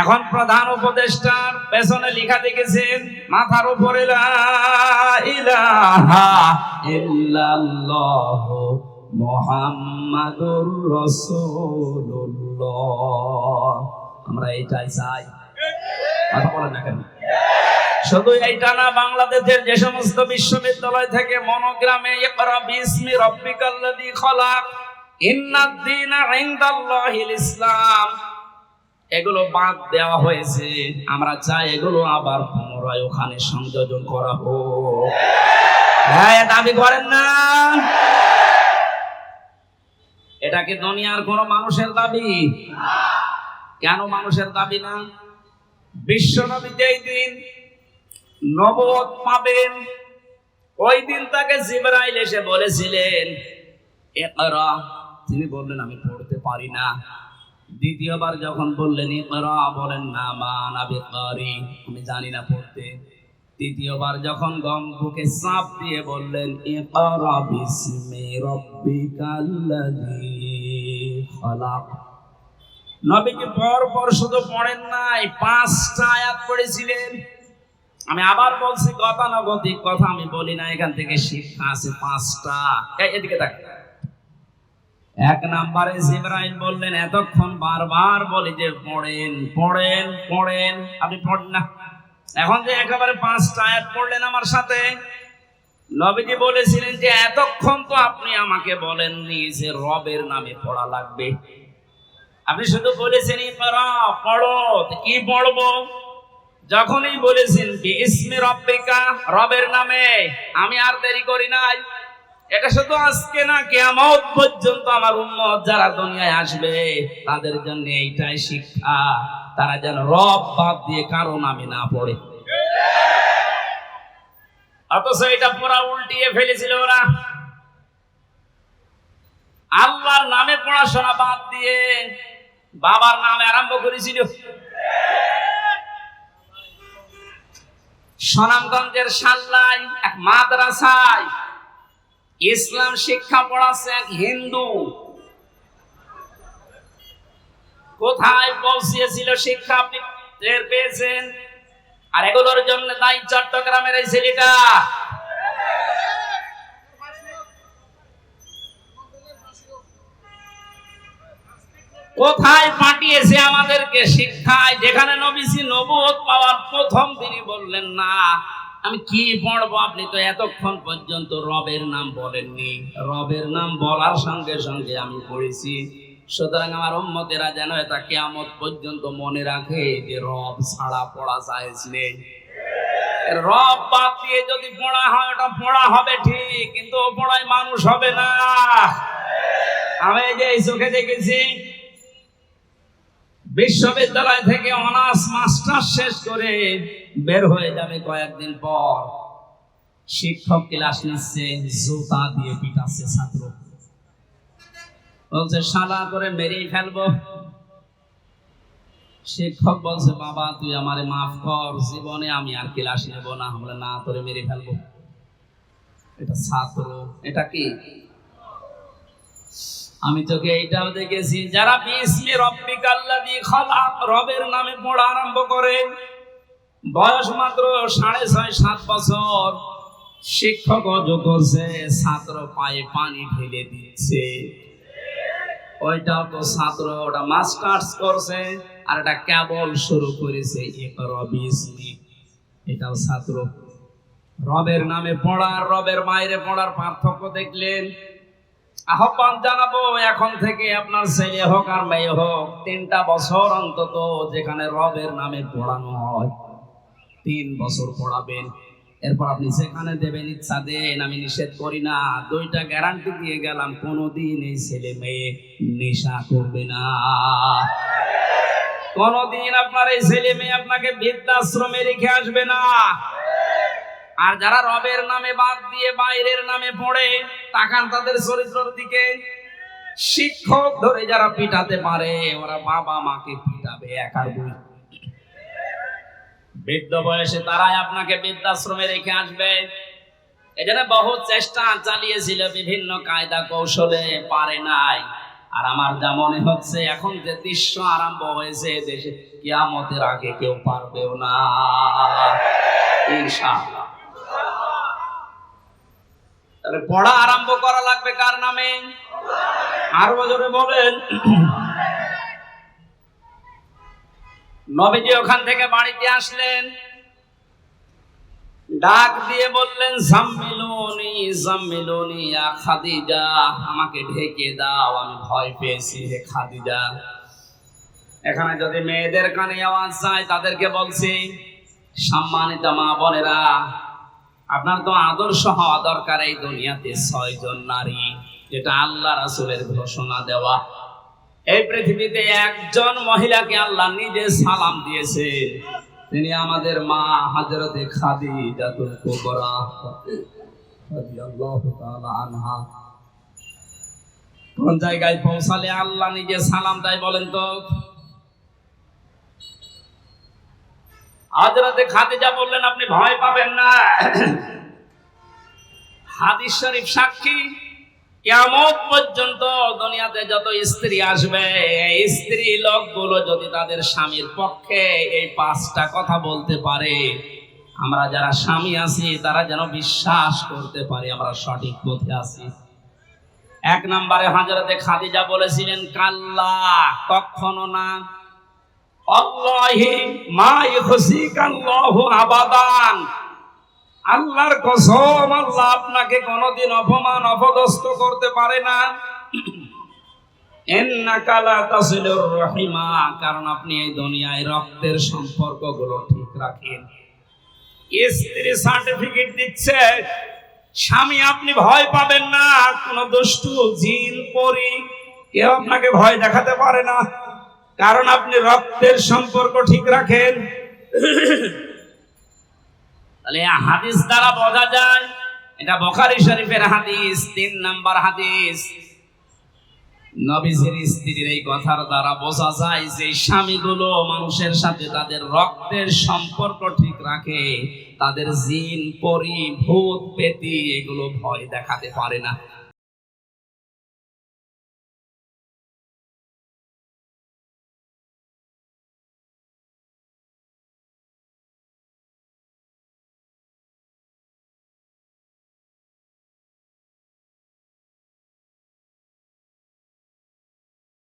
এখন প্রধান উপদেষ্টার পেছনে লেখা দেখেছেন, মাথার উপরে আমরা এটাই চাই। কথা বলেন না কেন? শুধু এইটা না, বাংলাদেশের যে সমস্ত বিশ্ববিদ্যালয় থেকে মনোগ্রামে ইকরা বিসমি রাব্বিকাল্লাযী খলাক ইন্নাদ দীনা ইনদাল্লাহিল ইসলাম। এগুলো বাদ দেওয়া হয়েছে। আমরা চাই এগুলো আবার পুনরায় ওখানে সংযোজন করা হোক। হ্যাঁ দাবি করেন না। এটা কি দুনিয়ার কোন মানুষের দাবি? কেন মানুষের দাবি না? বিশ্বনবী যেই দিন নবদ পাবেন, ওই দিন তাকে জিবরাইল এসে বলেছিলেন তিনি বললেন, আমি পড়তে পারি না। দ্বিতীয়বার যখন বললেন, ইকরা, বলেন, না মান আবি কারি আমি জানি না পড়তে। তৃতীয়বার যখন গম বুকে চাপ দিয়ে বললেন নবীজি পর পর শুধু পড়েন নাই, পাঁচটা আয়াত পড়েছিলেন। আমি আবার বলছি, গতানুগতিক কথা আমি বলি না, এখান থেকে শিক্ষা আছে পাঁচটা। এদিকে দেখ এক নাম্বারে জিব্রাইল বললেন, এতক্ষণ বারবার বলি যে, পড়েন পড়েন পড়েন। আপনি পড়েন না। এখন যে একেবারে পাঁচটা আয়াত পড়লেন আমার সাথে, নবীজি বলেছিলেন যে, এতক্ষণ তো আপনি আমাকে বলেননি যে, রবের নামে পড়া লাগবে। আপনি শুধু বলেছেন পড়ো কি পড়ব? যখনই বলেছেন ইসমে রব্বিকা, রবের নামে, আমি আর দেরি করি নাই। এটা শুধু আজকে না, কিয়ামত পর্যন্ত আমার উম্মত যারা দুনিয়ায় আসবে, তাদের জন্য এইটাই শিক্ষা। তারা যেন রব বাদ দিয়ে কারও নামে না পড়ে। অথচ এটা পুরা উল্টিয়ে ফেলেছিল ওরা। আল্লাহর নামে পড়াশোনা বাদ দিয়ে বাবার নামে আরম্ভ করেছিল। সুনামগঞ্জের সাল্লাই এক মাদ্রাসায় ইসলাম শিক্ষা পড়াচ্ছে এক হিন্দু। কোথায় পৌঁছিয়েছিল শিক্ষা আপনি টের পেয়েছেন? আর এগুলোর জন্য দায়ী চট্টগ্রামের এই ছেলেটা। কোথায় পাঠিয়েছে আমাদেরকে শিক্ষায়? যেখানে নবীজি নবুয়ত পাওয়ার প্রথম তিনি বললেন, না আমি কি পড়ব আপনি তো এতক্ষণ পর্যন্ত রবের নাম বলেননি। রবের নাম বলার সঙ্গে সঙ্গে আমি পড়েছি। সুতরাং আমার উম্মতেরা যেন এটা কেয়ামত পর্যন্ত মনে রাখে যে রব ছাড়া পড়া যায় নেই রব বাদ দিয়ে যদি পড়া হয়, ওটা পড়া হবে ঠিক, কিন্তু পড়ায় মানুষ হবে না। আমি যে চোখে দেখেছি বিশ্ববিদ্যালয় থেকে অনার্স মাস্টার শেষ করে বের হয়ে যাবে কয়েকদিন পর। শিক্ষক ক্লাস নিচ্ছে, জুতা দিয়ে পিটাচ্ছে ছাত্র। বলছে, শালা করে মেরেই ফেলব। শিক্ষক বলছে, বাবা, তুই আমারে মাফ কর, জীবনে আমি আর ক্লাস নেব না। আমরা না, তোরে মেরে ফেলব। এটা ছাত্র, এটা কি? আমি তোকে এইটাও দেখেছি, যারা বিসমি রব্বিকাল্লাযী খালাক, রবের নামে পড়া আরম্ভ করে, বয়স মাত্র সাড়ে ছয়, সাত বছর, শিক্ষক করছে, ছাত্র পায়ে পানি ঢেলে দিচ্ছে। ওইটাও তো ছাত্র, ওটা মাস্টার্স করছে, আর এটা কেবল শুরু করেছে এটাও ছাত্র। রবের নামে পড়ার রবের বাইরে পড়ার পার্থক্য দেখলেন আহ্বান জানাব এখন থেকে আপনার ছেলে হোক আর মেয়ে হোক, তিনটা বছর অন্তত যেখানে রবের নামে পড়ানো হয়, তিন বছর পড়াবেন। এরপর আপনি সেখানে দেবেন, ইচ্ছা দেন, আমি নিষেধ করি না, দুইটা গ্যারান্টি দিয়ে গেলাম, কোনোদিন এই ছেলে মেয়ে নেশা করবে না। কোনোদিন আপনার এই ছেলে মেয়ে আপনাকে বৃদ্ধাশ্রমে রেখে আসবে না। আর যারা রবের নামে বাদ দিয়ে বাইরের নামে পড়ে, তাকান তাদের চরিত্রের দিকে। শিক্ষক ধরে যারা পিটাতে পারে, ওরা বাবা মাকে পিটাবে একার বই বৃদ্ধ বয়সে তারাই আপনাকে বৃদ্ধাশ্রমে রেখে আসবে। এজন্য বহু চেষ্টা চালিয়েছিল বিভিন্ন কায়দা কৌশলে, পারে নাই। আর আমার যা মনে হচ্ছে, এখন যে দৃশ্য আরম্ভ হয়েছে, দেশে কিয়ামতের আগে কেউ পারবেও না। ইনশাআল্লাহ। তাহলে পড়া আরম্ভ করা লাগবে কার নামে? আর বছরে বলেন। নবীজি ওখান থেকে বাড়িতে আসলেন। ডাক দিয়ে বললেন, জাম্মিলুনি জাম্মিলুনি, ইয়া খাদিজা, আমাকে ঢেকে দাও, আমি ভয় পেয়েছি হে খাদিজা। এখানে যদি মেয়েদের কানে আওয়াজ যায়, তাদেরকে বলছি, সম্মানিত মা বোনেরা আপনার তো আদর্শ হওয়া দরকার এই দুনিয়াতে ছয়জন নারী। যেটা আল্লাহ রাসূলের ঘোষণা দেওয়া। এই পৃথিবীতে একজন মহিলাকে আল্লাহ নিজে সালাম দিয়েছেন তিনি আমাদের মা কুবরা রাদিয়াল্লাহু আনহা। কোন জায়গায় পৌঁছালে আল্লাহ নিজে সালাম দেয় বলেন তো? হযরতে খাদিজা বললেন, আপনি ভয় পাবেন না। হাদিস শরীফ সাক্ষী কেমন পর্যন্ত দুনিয়াতে যত স্ত্রী আসবে স্ত্রী লোকগুলো যদি তাদের স্বামীর পক্ষে এই পাঁচটা কথা বলতে পারে, আমরা যারা স্বামী আছি, তারা যেন বিশ্বাস করতে পারি, আমরা সঠিক পথে আছি। এক নম্বরে হাজরতে খাদিজা বলেছিলেন, কাল্লা, কখনো না। আল্লাহি মা ইখসিকাল্লাহু আবাদান। আল্লাহর কসম, আল্লাহ আপনাকে কোনোদিন অপমান, অপদস্থ করতে পারে না। রহিমা, কারণ আপনি এই দুনিয়ায় রক্তের সম্পর্কগুলো ঠিক রাখেন। স্ত্রী সার্টিফিকেট দিচ্ছে, স্বামী আপনি ভয় পাবেন না, কোন দুষ্টু, জিন, পরি, কেউ আপনাকে ভয় দেখাতে পারে না। কারণ আপনি রক্তের সম্পর্ক ঠিক রাখেন। তাহলে হাদিস দ্বারা বোঝা যায়, এটা বখারি শরীফের হাদিস, তিন নাম্বার হাদিস। নবীজির স্ত্রীর এই কথার দ্বারা বোঝা যায় যে স্বামীগুলো মানুষের সাথে তাদের রক্তের সম্পর্ক ঠিক রাখে, তাদের জিন, পরি, ভূত, পেতি, এগুলো ভয় দেখাতে পারে না।